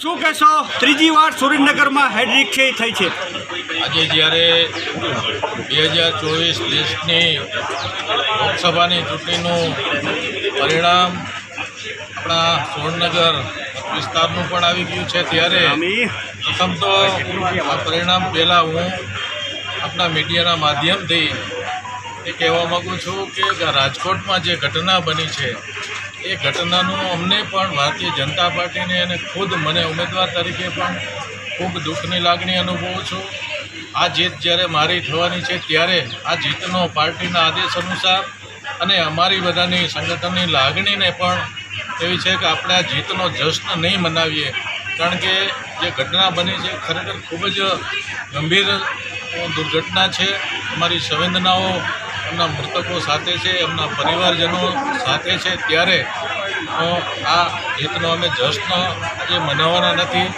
શું કહેશો? ત્રીજી વાર સુરેન્દ્રનગરમાં હેડરિક્સે થઈ છે. આજે જ્યારે બે હજાર ચોવીસ દેશની લોકસભાની ચૂંટણીનું પરિણામ આપણા સુરેન્દ્રનગર વિસ્તારનું પણ આવી ગયું છે ત્યારે પ્રથમ તો આ પરિણામ પહેલાં હું આપણા મીડિયાના માધ્યમથી એ કહેવા માગું છું કે રાજકોટમાં જે ઘટના બની છે એ ઘટનાનું અમને પણ ભારતીય જનતા પાર્ટીને અને ખુદ મને ઉમેદવાર તરીકે પણ ખૂબ દુઃખની લાગણી અનુભવું છું. આ જીત જ્યારે મારી થવાની છે ત્યારે આ જીતનો પાર્ટીના આદેશ અનુસાર અને અમારી બધાની સંગઠનની લાગણીને પણ એવી છે કે આપણે આ જીતનો જશ્ન નહીં મનાવીએ. કારણ કે જે ઘટના બની છે ખરેખર ખૂબ જ ગંભીર દુર્ઘટના છે. અમારી સંવેદનાઓ એમના મૃતકો સાથે છે, એમના પરિવારજનો સાથે છે. ત્યારે આ જીતનો અમે જશ્ન આજે મનાવવાના નથી.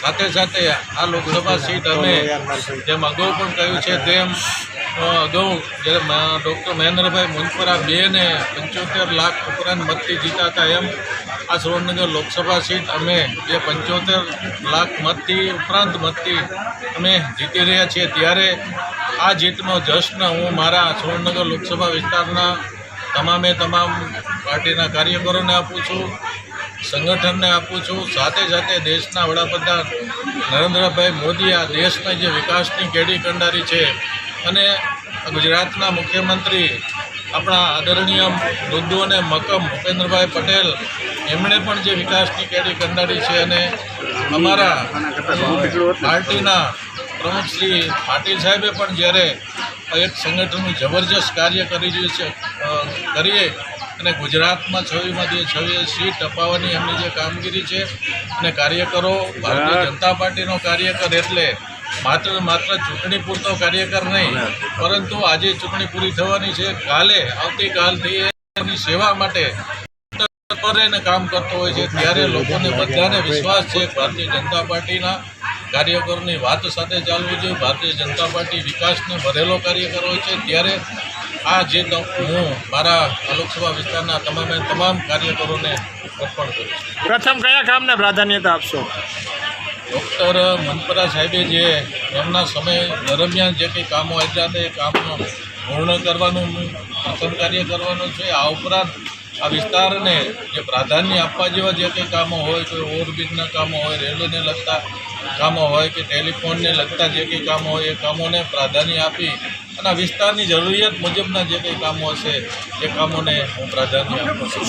સાથે સાથે આ લોકસભા સીટ અમે જેમ અગાઉ પણ કહ્યું છે, તેમ અગાઉ જ્યારે ડૉક્ટર મહેન્દ્રભાઈ મુનપરા બેને પંચોતેર લાખ ઉપરાંત મતથી જીતા હતા એમ, આ સુરેન્દ્રનગર લોકસભા સીટ અમે જે પંચોતેર લાખ મતથી ઉપરાંત મતથી અમે જીતી રહ્યા છીએ. ત્યારે આ જીતનો જશ્ન હું મારા સુરેન્દ્રનગર લોકસભા વિસ્તારના તમામે તમામ પાર્ટીના કાર્યકરોને આપું છું, સંગઠનને આપું છું, સાથે સાથે દેશના વડાપ્રધાન નરેન્દ્રભાઈ મોદી આ દેશના જે વિકાસની કેડી કંડારી છે અને ગુજરાતના મુખ્યમંત્રી આપણા આદરણીય મૃદુ અને મક્કમ ભૂપેન્દ્રભાઈ પટેલ, એમણે પણ જે વિકાસની કેડી કંડારી છે અને અમારા પાર્ટીના પ્રમુખ શ્રી પાટીલ સાહેબે પણ જ્યારે એક સંગઠનનું જબરજસ્ત કાર્ય કરી રહ્યું છે કરીએ અને ગુજરાતમાં છવ્વીમાંથી છવ્વીસ સીટ અપાવવાની એમની જે કામગીરી છે અને કાર્યકરો, ભારતીય જનતા પાર્ટીનો કાર્યકર એટલે માત્ર માત્ર ચૂંટણી પૂરતો કાર્યકર નહીં પરંતુ આજે ચૂંટણી પૂરી થવાની છે. કાલે આવતીકાલથી એની સેવા માટે કામ કરતો હોય છે. ત્યારે લોકોને બધાને વિશ્વાસ છે. ભારતીય જનતા પાર્ટીના કાર્યકરોની વાત સાથે ચાલવું જોઈએ. ભારતીય જનતા પાર્ટી વિકાસને ભરેલો કાર્યકર હોય છે. ત્યારે આ જે હું મારા લોકસભા વિસ્તારના તમામે તમામ કાર્યકરોને અર્પણ કરું પ્રથમ કયા કામને પ્રાધાન્યતા આપશો? ડૉક્ટર મનપરા સાહેબે જે એમના સમય દરમિયાન જે કંઈ કામો આપ્યા હતા એ કામનું પૂર્ણ કરવાનું કાર્ય કરવાનું છે. આ ઉપરાંત આ વિસ્તારને જે પ્રાધાન્ય આપવા જેવા જે કંઈ કામો હોય કોઈ ઓવરબ્રિજના કામો હોય રેલવેને લગતા કામો હોય કે ટેલિફોનને લગતા જે કંઈ કામો હોય એ કામોને પ્રાધાન્ય આપી અને આ વિસ્તારની જરૂરિયાત મુજબના જે કંઈ કામો હશે એ કામોને હું પ્રાધાન્ય આપું છું.